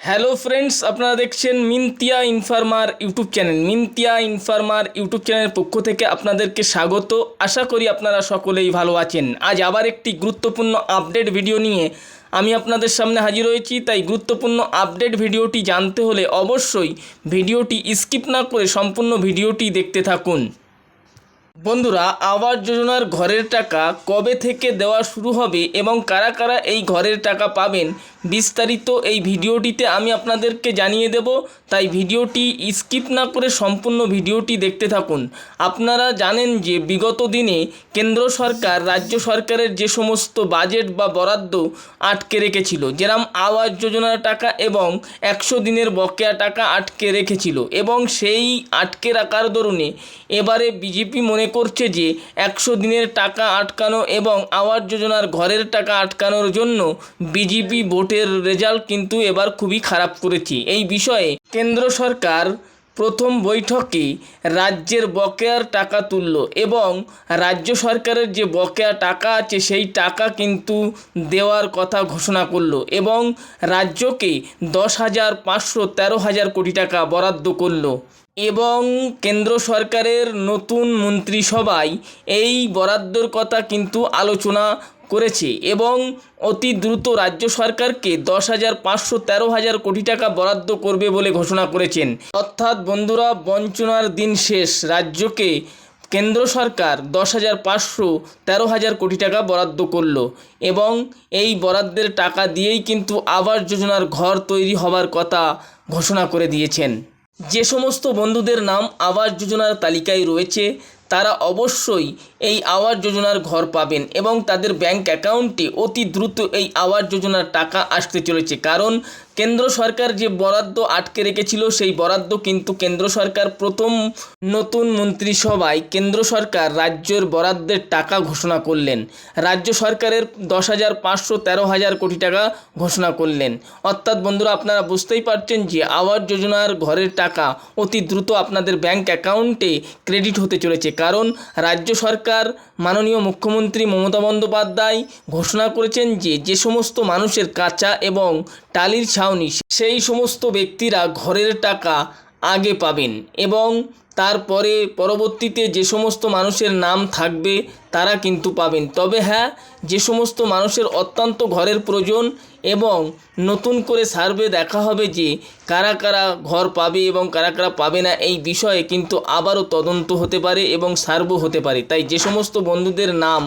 Hello friends আপনারা দেখছেন Mintia informer YouTube channel Mintia informer YouTube চ্যানেলের পক্ষ থেকে আপনাদেরকে স্বাগত। আশা করি আপনারা সকলেই ভালো আছেন। আজ আবার একটি গুরুত্বপূর্ণ আপডেট ভিডিও নিয়ে আমি আপনাদের সামনে হাজির হয়েছি। তাই গুরুত্বপূর্ণ আপডেট ভিডিওটি জানতে হলে অবশ্যই ভিডিওটি স্কিপ না করে সম্পূর্ণ ভিডিওটি দেখতে থাকুন। বন্ধুরা, আবাস যোজনার ঘরের টাকা কবে থেকে দেওয়া শুরু হবে এবং কারা কারা এই ঘরের টাকা পাবেন বিস্তারিত এই ভিডিওটিতে আমি আপনাদেরকে জানিয়ে দেব, তাই ভিডিওটি স্কিপ না করে সম্পূর্ণ ভিডিওটি দেখতে থাকুন। আপনারা জানেন যে বিগত দিনে কেন্দ্র সরকার রাজ্য সরকারের যে সমস্ত বাজেট বা বরাদ্দ আটকে রেখেছিল, যেরম আবাস যোজনার টাকা এবং একশো দিনের বকেয়া টাকা আটকে রেখেছিল এবং সেই আটকে রাখার দরুনে এবারে বিজেপি মনে করছে যে একশো দিনের টাকা আটকানো এবং আবাস যোজনার ঘরের টাকা আটকানোর জন্য বিজেপি ভোটের রেজাল্ট কিন্তু এবার খুবই খারাপ করেছে। এই বিষয়ে কেন্দ্র সরকার প্রথম বৈঠকে রাজ্যের বকেয়ার টাকা তুলল এবং রাজ্য সরকারের যে বকেয়া টাকা আছে সেই টাকা কিন্তু দেওয়ার কথা ঘোষণা করল এবং রাজ্যকে দশ হাজার পাঁচশো তেরো হাজার কোটি টাকা বরাদ্দ করল এবং কেন্দ্র সরকারের নতুন মন্ত্রিসভায় এই বরাদ্দর কথা কিন্তু আলোচনা করেছে এবং অতি দ্রুত রাজ্য সরকারকে দশ হাজার পাঁচশো তেরো হাজার কোটি টাকা বরাদ্দ করবে বলে ঘোষণা করেছেন। অর্থাৎ বন্ধুরা, বঞ্চনার দিন শেষ। রাজ্যকে কেন্দ্র সরকার দশ হাজার পাঁচশো তেরো হাজার কোটি টাকা বরাদ্দ করল এবং এই বরাদ্দের টাকা দিয়েই কিন্তু আবাস যোজনার ঘর তৈরি হবার কথা ঘোষণা করে দিয়েছেন। যে সমস্ত বন্ধুদের নাম আবাস যোজনার তালিকায় রয়েছে তারা অবশ্যই এই আওয়াজ যোজনার ঘর পাবেন এবং তাদের ব্যাংক অ্যাকাউন্টে অতি দ্রুত এই আওয়াজ যোজনার টাকা আসতে চলেছে। কারণ কেন্দ্র সরকার যে বরাদ্দ আটকে রেখেছিল, সেই বরাদ্দ কিন্তু কেন্দ্র সরকার প্রথম নতুন মন্ত্রিসভায় কেন্দ্র সরকার রাজ্যের বরাদ্দের টাকা ঘোষণা করলেন। রাজ্য সরকারের দশ হাজার পাঁচশো তেরো হাজার কোটি টাকা ঘোষণা করলেন। অর্থাৎ বন্ধুরা, আপনারা বুঝতেই পারছেন যে আবাস যোজনার ঘরের টাকা অতি দ্রুত আপনাদের ব্যাংক অ্যাকাউন্টে ক্রেডিট হতে চলেছে। কারণ রাজ্য সরকার মাননীয় মুখ্যমন্ত্রী মমতা বন্দ্যোপাধ্যায় ঘোষণা করেছেন যে যে সমস্ত মানুষের কাঁচা এবং টালির ছাউনি, সেই সমস্ত ব্যক্তিরা ঘরের টাকা আগে পাবেন এবং তারপরে পরবর্তীতে যে সমস্ত মানুষের নাম থাকবে তারা কিন্তু পাবেন। তবে হ্যাঁ যে সমস্ত মানুষের অত্যন্ত ঘরের প্রয়োজন এবং নতুন করে সার্ভে দেখা হবে যে কারা কারা ঘর পাবে এবং কারা কারা পাবে না, এই বিষয়ে কিন্তু আবারও তদন্ত হতে পারে এবং সার্ভে হতে পারে। তাই যে সমস্ত বন্ধুদের নাম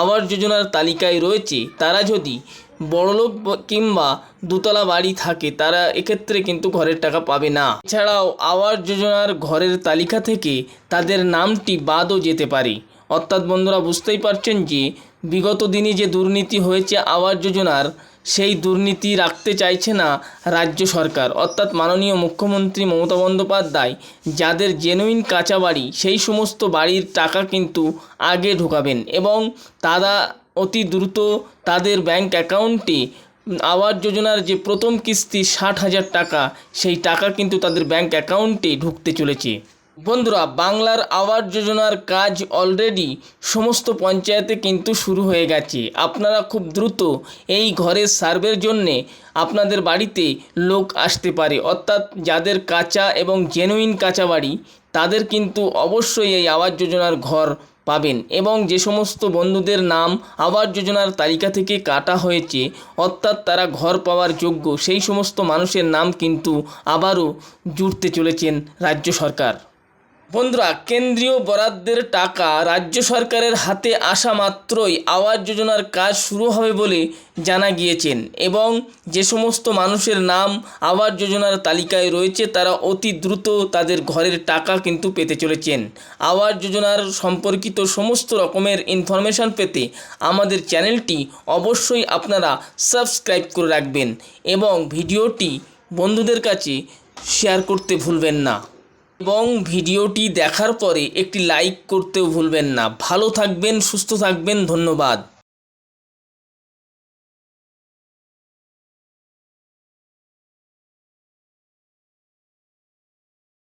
আবাস যোজনার তালিকায় রয়েছে, তারা যদি বড়লোক কিংবা দুতলা বাড়ি থাকে, তারা এক্ষেত্রে কিন্তু ঘরের টাকা পাবে না। এছাড়াও আবাস যোজনার ঘরের তালিকা থেকে তাদের নামটি বাদও যেতে পারে। অর্থাৎ বন্ধুরা বুঝতেই পারছেন যে, বিগত দিনে যে দুর্নীতি হয়েছে আবাস যোজনার, সেই দুর্নীতি রাখতে চাইছে না রাজ্য সরকার। অর্থাৎ মাননীয় মুখ্যমন্ত্রী মমতা বন্দ্যোপাধ্যায়, যাদের জেনুইন কাঁচা বাড়ি, সেই সমস্ত বাড়ির টাকা কিন্তু আগে ঢোকাবেন এবং তারা অতি দ্রুত তাদের ব্যাংক অ্যাকাউন্টে আবাস যোজনার যে প্রথম কিস্তি ষাট হাজার টাকা, সেই টাকা কিন্তু তাদের ব্যাংক অ্যাকাউন্টে ঢুকতে চলেছে। বন্ধুরা, বাংলার আবাস যোজনার কাজ অলরেডি সমস্ত পঞ্চায়েতে কিন্তু শুরু হয়ে গেছে। আপনারা খুব দ্রুত এই ঘরের সার্ভের জন্যে আপনাদের বাড়িতে লোক আসতে পারে। অর্থাৎ যাদের কাঁচা এবং জেনুইন কাঁচা বাড়ি, তাদের কিন্তু অবশ্যই এই আবাস যোজনার ঘর পাবেন এবং যে সমস্ত বন্ধুদের নাম আবাস যোজনার তালিকা থেকে কাটা হয়েছে, অর্থাৎ তারা ঘর পাওয়ার যোগ্য, সেই সমস্ত মানুষের নাম কিন্তু আবারও জুড়তে চলেছেন রাজ্য সরকার। বন্ধুরা, কেন্দ্রীয় বরাদ্দের টাকা রাজ্য সরকারের হাতে আসা মাত্রই আবাস যোজনার কাজ শুরু হবে বলে জানা গিয়েছেন এবং যে সমস্ত মানুষের নাম আবাস যোজনার তালিকায় রয়েছে, তারা অতি দ্রুত তাদের ঘরের টাকা কিন্তু পেতে চলেছেন। আবাস যোজনার সম্পর্কিত সমস্ত রকমের ইনফরমেশান পেতে আমাদের চ্যানেলটি অবশ্যই আপনারা সাবস্ক্রাইব করে রাখবেন এবং ভিডিওটি বন্ধুদের কাছে শেয়ার করতে ভুলবেন না। এবং ভিডিওটি দেখার পরে একটি লাইক করতেও ভুলবেন না। ভালো থাকবেন সুস্থ থাকবেন ধন্যবাদ।